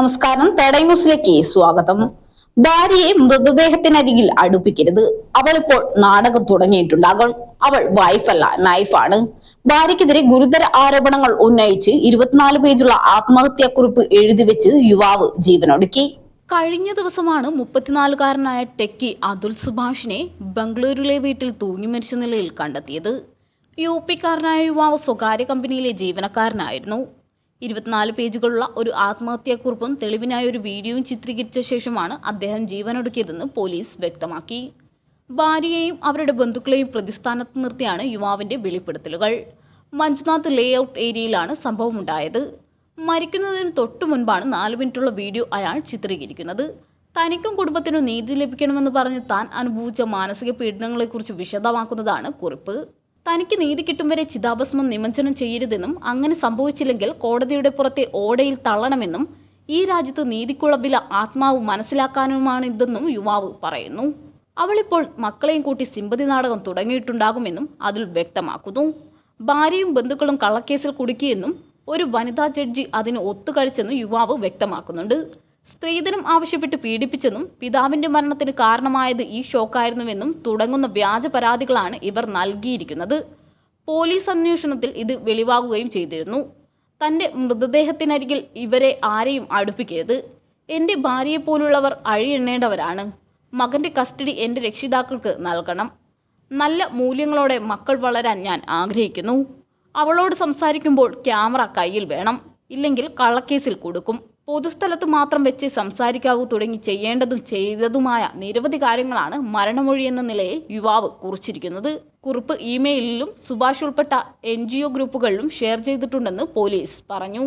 നമസ്കാരം. തേടൈ ന്യൂസിലേക്ക് സ്വാഗതം. ഭാര്യയെ മൃതദേഹത്തിനരികിൽ അടുപ്പിക്കരുത്. അവൾ ഇപ്പോൾ നാടകം തുടങ്ങിയിട്ടുണ്ടാകും. അവൾ വൈഫല്ല നൈഫാണ്. ഭാര്യയ്ക്കെതിരെ ഗുരുതര ആരോപണങ്ങൾ ഉന്നയിച്ച് ഇരുപത്തിനാല് പേജുള്ള ആത്മഹത്യാക്കുറിപ്പ് എഴുതി വെച്ച് യുവാവ് ജീവനൊടുക്കി. കഴിഞ്ഞ ദിവസമാണ് മുപ്പത്തിനാലുകാരനായ ടെക്കി അതുൽ സുഭാഷിനെ ബംഗളൂരുവിലെ വീട്ടിൽ തൂങ്ങി മരിച്ച നിലയിൽ കണ്ടെത്തിയത്. യു പിക്കാരനായ യുവാവ് സ്വകാര്യ കമ്പനിയിലെ ജീവനക്കാരനായിരുന്നു. ഇരുപത്തിനാല് പേജുകളുള്ള ഒരു ആത്മഹത്യാക്കുറിപ്പും തെളിവിനായി ഒരു വീഡിയോയും ചിത്രീകരിച്ച ശേഷമാണ് അദ്ദേഹം ജീവനൊടുക്കിയതെന്ന് പോലീസ് വ്യക്തമാക്കി. ഭാര്യയെയും അവരുടെ ബന്ധുക്കളെയും പ്രതിസ്ഥാനത്ത് നിർത്തിയാണ് യുവാവിന്റെ വെളിപ്പെടുത്തലുകൾ. മഞ്ജുനാഥ് ലേ ഔട്ട് ഏരിയയിലാണ് സംഭവമുണ്ടായത്. മരിക്കുന്നതിന് തൊട്ടു മുൻപാണ് നാല് മിനിറ്റുള്ള വീഡിയോ അയാൾ ചിത്രീകരിക്കുന്നത്. തനിക്കും കുടുംബത്തിനും നീതി ലഭിക്കണമെന്ന് പറഞ്ഞ് താൻ അനുഭവിച്ച മാനസിക പീഡനങ്ങളെക്കുറിച്ച് വിശദമാക്കുന്നതാണ് കുറിപ്പ്. തനിക്ക് നീതി കിട്ടും വരെ ചിതാഭസ്മം നിമജ്ജനം ചെയ്യരുതെന്നും അങ്ങനെ സംഭവിച്ചില്ലെങ്കിൽ കോടതിയുടെ പുറത്തെ ഓടയിൽ തള്ളണമെന്നും ഈ രാജ്യത്ത് നീതിക്കുള്ള ആത്മാവ് മനസ്സിലാക്കാനുമാണ് ഇതെന്നും യുവാവ് പറയുന്നു. അവളിപ്പോൾ മക്കളെയും കൂട്ടി സിമ്പതി നാടകം തുടങ്ങിയിട്ടുണ്ടാകുമെന്നും അതിൽ വ്യക്തമാക്കുന്നു. ഭാര്യയും ബന്ധുക്കളും കള്ളക്കേസിൽ കുടുക്കിയെന്നും ഒരു വനിതാ ജഡ്ജി അതിന് ഒത്തുകളിച്ചെന്നും യുവാവ് വ്യക്തമാക്കുന്നുണ്ട്. സ്ത്രീധനം ആവശ്യപ്പെട്ട് പീഡിപ്പിച്ചെന്നും പിതാവിന്റെ മരണത്തിന് കാരണമായത് ഈ ഷോക്കായിരുന്നുവെന്നും തുടങ്ങുന്ന വ്യാജ പരാതികളാണ് ഇവർ നൽകിയിരിക്കുന്നത്. പോലീസ് അന്വേഷണത്തിൽ ഇത് വെളിവാകുകയും ചെയ്തിരുന്നു. തന്റെ മൃതദേഹത്തിനരികിൽ ഇവരെ ആരെയും അടുപ്പിക്കരുത്. എന്റെ ഭാര്യയെപ്പോലുള്ളവർ അഴിയെണ്ണേണ്ടവരാണ്. മകന്റെ കസ്റ്റഡി എന്റെ രക്ഷിതാക്കൾക്ക് നൽകണം. നല്ല മൂല്യങ്ങളോടെ മക്കൾ വളരാൻ ഞാൻ ആഗ്രഹിക്കുന്നു. അവളോട് സംസാരിക്കുമ്പോൾ ക്യാമറ കയ്യിൽ വേണം. ഇല്ലെങ്കിൽ കള്ളക്കേസിൽ കൊടുക്കും. പൊതുസ്ഥലത്ത് മാത്രം വെച്ച് സംസാരിക്കാവൂ തുടങ്ങി ചെയ്യേണ്ടതും ചെയ്തതുമായ നിരവധി കാര്യങ്ങളാണ് മരണമൊഴി എന്ന നിലയിൽ യുവാവ് കുറിച്ചിരിക്കുന്നത്. കുറിപ്പ് ഇമെയിലിലും സുഭാഷ് ഉൾപ്പെട്ട എൻ ഗ്രൂപ്പുകളിലും ഷെയർ ചെയ്തിട്ടുണ്ടെന്ന് പോലീസ് പറഞ്ഞു.